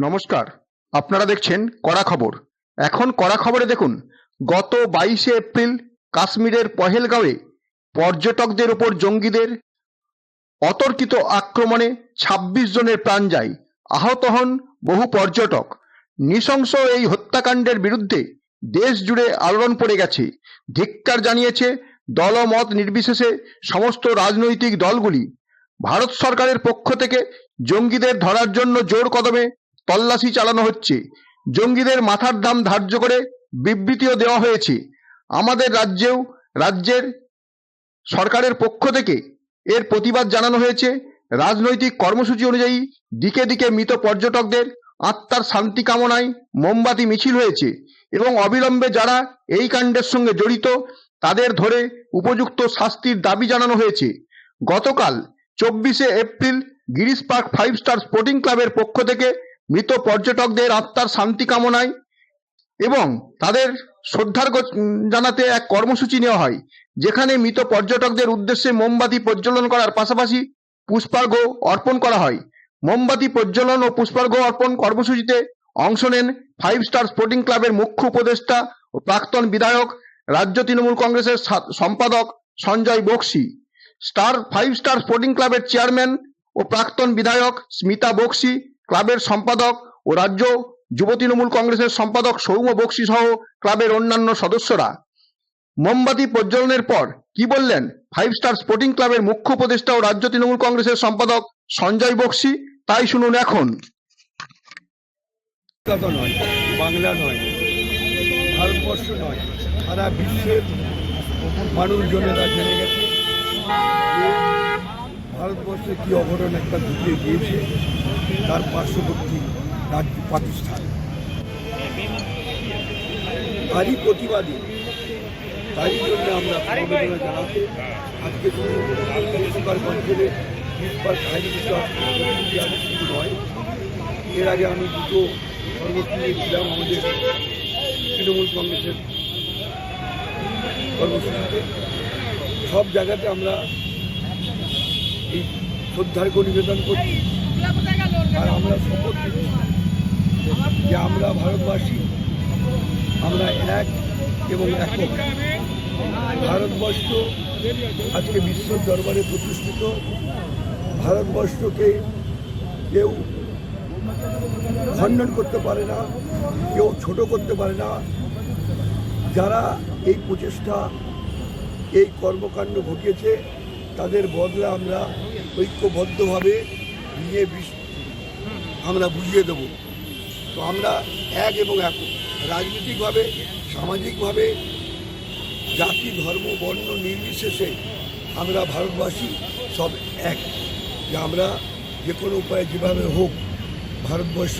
নমস্কার। আপনারা দেখছেন কড়া খবর। এখন কড়া খবরে দেখুন, গত বাইশে এপ্রিল কাশ্মীরের পহেলগাঁওয়ে পর্যটকদের ওপর জঙ্গিদের অতর্কিত আক্রমণে ২৬ জনের প্রাণ যায়। আহত হন বহু পর্যটক। নৃশংস এই হত্যাকাণ্ডের বিরুদ্ধে দেশ জুড়ে আলোড়ন পড়ে গেছে। ধিক্কার জানিয়েছে দলমত নির্বিশেষে সমস্ত রাজনৈতিক দলগুলি। ভারত সরকারের পক্ষ থেকে জঙ্গিদের ধরার জন্য জোর কদমে তল্লাশি চালানো হচ্ছে। জঙ্গিদের মাথার দাম ধার্য করে বিবৃতিও দেওয়া হয়েছে। আমাদের রাজ্যেও রাজ্যের সরকারের পক্ষ থেকে এর প্রতিবাদ জানানো হয়েছে। রাজনৈতিক কর্মসূচি অনুযায়ী দিকে দিকে মৃত পর্যটকদের আত্মার শান্তি কামনায় মোমবাতি মিছিল হয়েছে এবং অবিলম্বে যারা এই কাণ্ডের সঙ্গে জড়িত, তাদের ধরে উপযুক্ত শাস্তির দাবি জানানো হয়েছে। গতকাল চব্বিশে April Girish park five star sporting ক্লাবের পক্ষ থেকে মৃত পর্যটকদের আত্মার শান্তি কামনায় এবং তাদের শ্রদ্ধার জানাতে এক কর্মসূচি নেওয়া হয়, যেখানে মৃত পর্যটকদের উদ্দেশ্যে মোমবাতি প্রজ্বলন করার পাশাপাশি পুষ্পার্ঘ অর্পণ করা হয়। মোমবাতি প্রজ্বলন ও পুষ্পার্ঘ অর্পণ কর্মসূচিতে অংশ নেন ফাইভ স্টার স্পোর্টিং ক্লাবের মুখ্য উপদেষ্টা ও প্রাক্তন বিধায়ক, রাজ্য তৃণমূল কংগ্রেসের সম্পাদক Sanjay Bakshi. Star five star sporting ক্লাবের চেয়ারম্যান ও প্রাক্তন বিধায়ক স্মিতা বক্সি ক্লাবের সম্পাদক ও রাজ্য যুব তৃণমূল কংগ্রেসের সম্পাদক সৌম্য বক্সি সহ ক্লাবের অন্যান্য সদস্যরা। মোমবাতি প্রজ্বলনের পর কি বললেন? ফাইভ স্টার স্পোর্টিং ক্লাবের মুখ্য উপদেষ্টা ও রাজ্য তৃণমূল কংগ্রেসের সম্পাদক সঞ্জয় বক্সি, তাই শুনুন এখন। সারা বিশ্বের মানুষজনেরা জেনে গেছে। ভারতবর্ষে কি অঘটন একটা ঘটিয়ে গিয়েছে তার পার্শ্ববর্তী রাজ্য পাকিস্তান। তারই প্রতিবাদী, তারই জন্য আমরা সমবেদনা জানাতে আজকে সুপার অঞ্চলে সুপার শুধু নয়, এর আগে আমি দুটো কর্মসূচি ছিলাম আমাদের তৃণমূল কংগ্রেসের কর্মসূচিতে সব জায়গাতে আমরা এই শ্রদ্ধার্ঘ নিবেদন করছি। আর আমরা শপথ নিচ্ছি যে আমরা ভারতবাসী, আমরা এক এবং একক। ভারতবর্ষ আজকে বিশ্বের দরবারে প্রতিষ্ঠিত। ভারতবর্ষকে কেউ খণ্ডন করতে পারে না, কেউ ছোট করতে পারে না। যারা এই প্রচেষ্টা, এই কর্মকাণ্ড ঘটিয়েছে তাদের বদলা আমরা ঐক্যবদ্ধভাবে নিয়ে আমরা বুঝিয়ে দেব। তো আমরা এক এবং এক, রাজনৈতিকভাবে, সামাজিকভাবে, জাতি, ধর্ম, বর্ণ নির্বিশেষে আমরা ভারতবাসী সব এক। যে আমরা যে কোনো উপায়ে যেভাবে হোক ভারতবর্ষ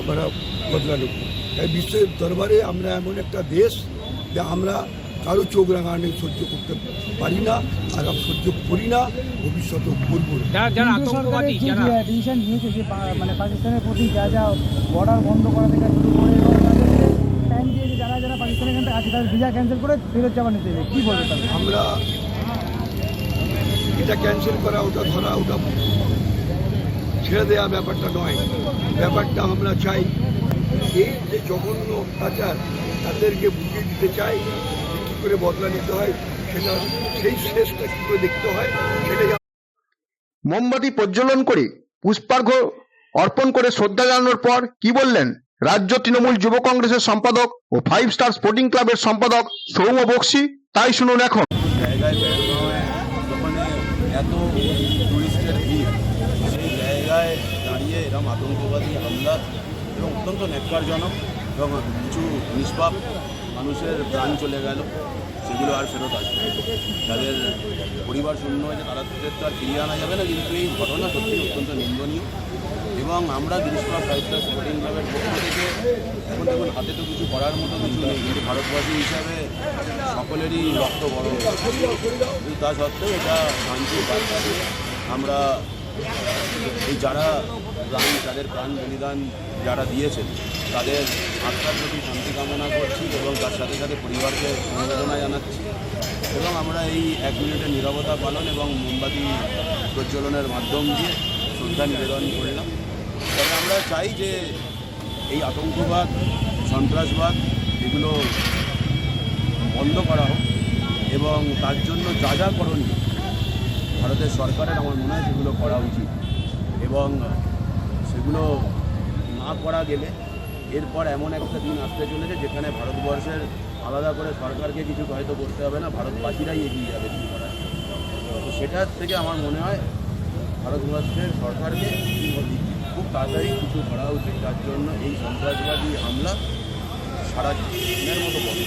আমরা বদলানো। তাই বিশ্বের দরবারে আমরা এমন একটা দেশ যে আমরা কারও চোখ রাঙানি সহ্য করতে পারি না আর সহ্য করি না ভবিষ্যতেও করব ডিসিশন নিয়েছে যে মানে পাকিস্তানের প্রতি যা যা বর্ডার বন্ধ করা থেকে শুরু করে টাইম দিয়েছে যারা যারা পাকিস্তানের এখান থেকে আছে তাদের ভিসা ক্যান্সেল করে ফেরত যাওয়া নিতে কী বলবে আমরা এটা ক্যান্সেল করা ওটা ধরা ওটা ছেড়ে দেওয়া ব্যাপারটা নয়। ব্যাপারটা আমরা চাই এই যে জঘন্য অত্যাচার তাদেরকে বুঝিয়ে দিতে চাই করে বদলা নিতে হয় সেটা সেই শেষটা কী করে দেখতে হয় সেটাই মোমবাতি প্রজ্বলন করে পুষ্পার্ঘ অর্পণ করে শ্রদ্ধা জানানোর পর কি বললেন? রাজ্য তৃণমূল যুব কংগ্রেসের সম্পাদক ও ফাইভ স্টার স্পোর্টিং ক্লাবের সম্পাদক সৌম্য বক্সি তাই শুনুন এখন। জায়গায় যখন এত টুরিস্টের ভিড় সেই জায়গায় দাঁড়িয়ে এরকম আতঙ্কবাদী হামলা এবং অত্যন্ত ন্যাক্কারজনক এবং কিছু নিষ্পাপ মানুষের প্রাণ চলে গেল। সেগুলো আর ফেরত আসবে। তাদের পরিবার শূন্য হয়েছে তাদের তো আর ফিরিয়ে আনা যাবে না কিন্তু এই ঘটনা সত্যি অত্যন্ত নিন্দনীয়। এবং আমরা গ্রীষ্মা স্টার স্পোর্টিং ক্লাবের পক্ষ থেকে এখন দেখুন, হাতে তো কিছু করার মতো কিছু নেই। কিন্তু ভারতবাসী হিসাবে সকলেরই রক্ত বড় তা সত্ত্বেও এটা শান্তির আমরা এই যারা প্রাণ, যাদের প্রাণ বলিদান যারা দিয়েছেন, তাদের আত্মার প্রতি শান্তি কামনা করছি এবং তার সাথে সাথে পরিবারকে সমবেদনা জানাচ্ছি। এবং আমরা এই এক মিনিটের নিরবতা পালন এবং মোমবাতি প্রজ্বলনের মাধ্যম দিয়ে শ্রদ্ধা নিবেদন করলাম। তবে আমরা চাই যে এই আতঙ্কবাদ, সন্ত্রাসবাদ এগুলো বন্ধ করা হোক এবং তার জন্য যা যা করণীয় ভারতের সরকারের আমার মনে হয় সেগুলো করা উচিত। এবং সেগুলো না করা গেলে এরপর এমন একটা দিন আসতে চলেছে যেখানে ভারতবর্ষের আলাদা করে সরকারকে কিছু হয়তো করতে হবে না, ভারতবাসীরাই এগিয়ে যাবে কি করার। তো সেটার থেকে আমার মনে হয় ভারতবর্ষের সরকারকে খুব তাড়াতাড়ি কিছু করা উচিত। যার জন্য এই সন্ত্রাসবাদী হামলা সারা দিনের মতো বন্ধ।